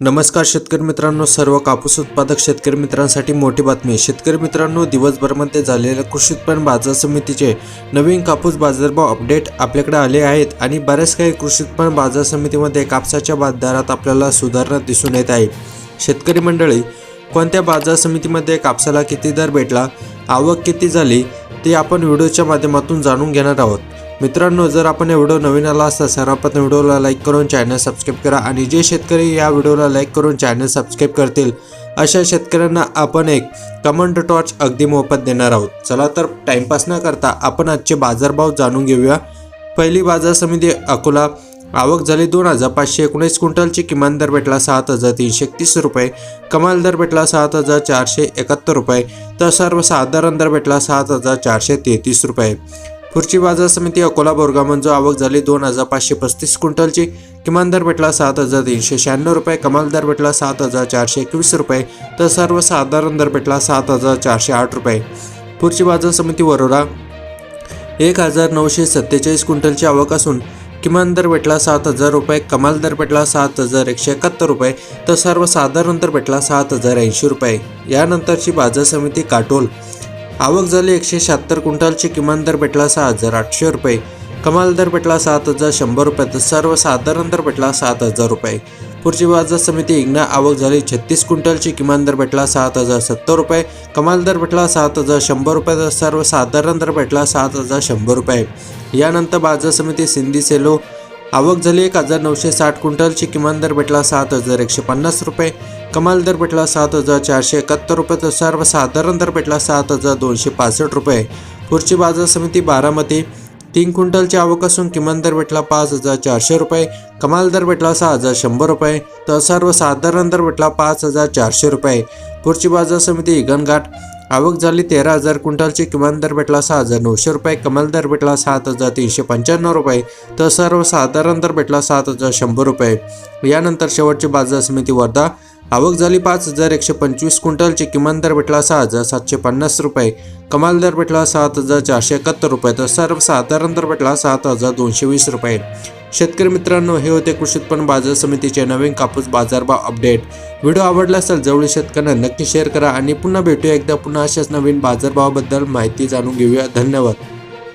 नमस्कार शेतकरी मित्रांनो सर्व कापूस उत्पादक शेतकरी मित्रांसाठी मोठी बातमी. शेतकरी मित्रांनो दिवसभरामध्ये झालेल्या कृषी उत्पन्न बाजार समितीचे नवीन कापूस बाजारभाव अपडेट आपल्याकडे आले आहेत आणि बऱ्याच काही कृषी उत्पन्न बाजार समितीमध्ये कापसाच्या बाजारात आपल्याला सुधारणा दिसून येत आहे. शेतकरी मंडळी कोणत्या बाजार समितीमध्ये कापसाला किती दर भेटला आवक किती झाली ते आपण व्हिडिओच्या माध्यमातून जाणून घेणार आहोत. मित्रांनो जर आपण या व्हिडिओ नवीन आला असता सर्वप्रथम व्हिडिओला लाईक करून चॅनल सबस्क्राईब करा आणि जे शेतकरी या व्हिडिओला लाईक करून चॅनल सबस्क्राईब करतील अशा शेतकऱ्यांना आपण एक कमंड टॉर्च अगदी मोफत देणार आहोत. चला तर टाईमपास न करता आपण आजचे बाजारभाव जाणून घेऊया. पहिली बाजार समिती अकोला. आवक झाली दोन हजार पाचशे एकोणीस क्विंटलची किमान दर भेटला सात हजार तीनशे एकतीस रुपये कमाल दर भेटला सात हजार चारशे एकाहत्तर रुपये तर सर्वसाधारण दर भेटला सात हजार चारशे तेहतीस रुपये. खुर्ची बाजार समिती अकोला बोरगाव मंजू आवक झाली दोन हजार पाचशे पस्तीस क्विंटलची. किमान दर भेटला सात हजार तीनशे शहाण्णव रुपये कमाल दर भेटला सात हजार चारशे एकवीस रुपये तर सर्वसाधारण दर भेटला सात हजार चारशे आठ रुपये. खुर्ची बाजार समिती वरोरा एक हजार नऊशे सत्तेचाळीस क्विंटलची आवक असून किमान दर भेटला सात हजार रुपये कमाल दर भेटला सात हजार एकशे एकाहत्तर रुपये तर सर्वसाधारण दर भेटला सात हजार ऐंशी रुपये. यानंतरची बाजार समिती काटोल आवक झाली एकशे शहात्तर क्विंटलची किमान दर भेटला सहा हजार आठशे रुपये. कमाल दर भेटला सात हजार शंभर रुपये तर सर्वसाधारण दर भेटला सात हजार रुपये. पुढची बाजार समिती इग्ना आवक झाली छत्तीस क्विंटलची किमान दर भेटला सात हजार सत्तर रुपये. कमाल दर भेटला सात हजार शंभर रुपये तर सर्वसाधारण दर भेटला सात हजार शंभर रुपये. यानंतर बाजार समिती सिंधी सेलो आवक झाली एक हजार नऊशे साठ क्विंटलची. किमान दर भेटला सात हजार एकशे पन्नास रुपये. कमाल दर भेटला सात हजार चारशे एकाहत्तर रुपये. तर सर्वसाधारण दर भेटला सात हजार दोनशे पासष्ट रुपये. पुढची बाजार समिती बारामती. तीन क्विंटलची आवक असून किमान दर भेटला पाच हजार चारशे रुपये. कमाल दर भेटला सहा हजार शंभर रुपये. तर सर्वसाधारण दर भेटला पाच हजार चारशे रुपये. पुढची बाजार समिती इगनघाट आवक झाली तेरा हजार क्विंटलची किमान दर भेटला सहा हजार नऊशे रुपये कमाल दर भेटला सात हजार तीनशे पंच्याण्णव रुपये तर सर्वसाधारण दर भेटला सात हजार शंभर रुपये. यानंतर शेवटची बाजार समिती वर्धा. आवक झाली पाच हजार एकशे पंचवीस क्विंटलची किमान दर भेटला सहा हजार सातशे पन्नास रुपये कमाल दर भेटला सात हजार चारशे एकाहत्तर रुपये तर सर्वसाधारण दर भेटला सात हजार दोनशे वीस रुपये. शेतकरी मित्रांनो हे होते कृषी उत्पन्न बाजार समितीचे नवीन कापूस बाजारभाव अपडेट. व्हिडिओ आवडला असेल जवळील शेतकऱ्यांना नक्की शेअर करा आणि पुन्हा भेटूया एकदा पुन्हा अशाच नवीन बाजारभावाबद्दल माहिती जाणून घेऊया. धन्यवाद.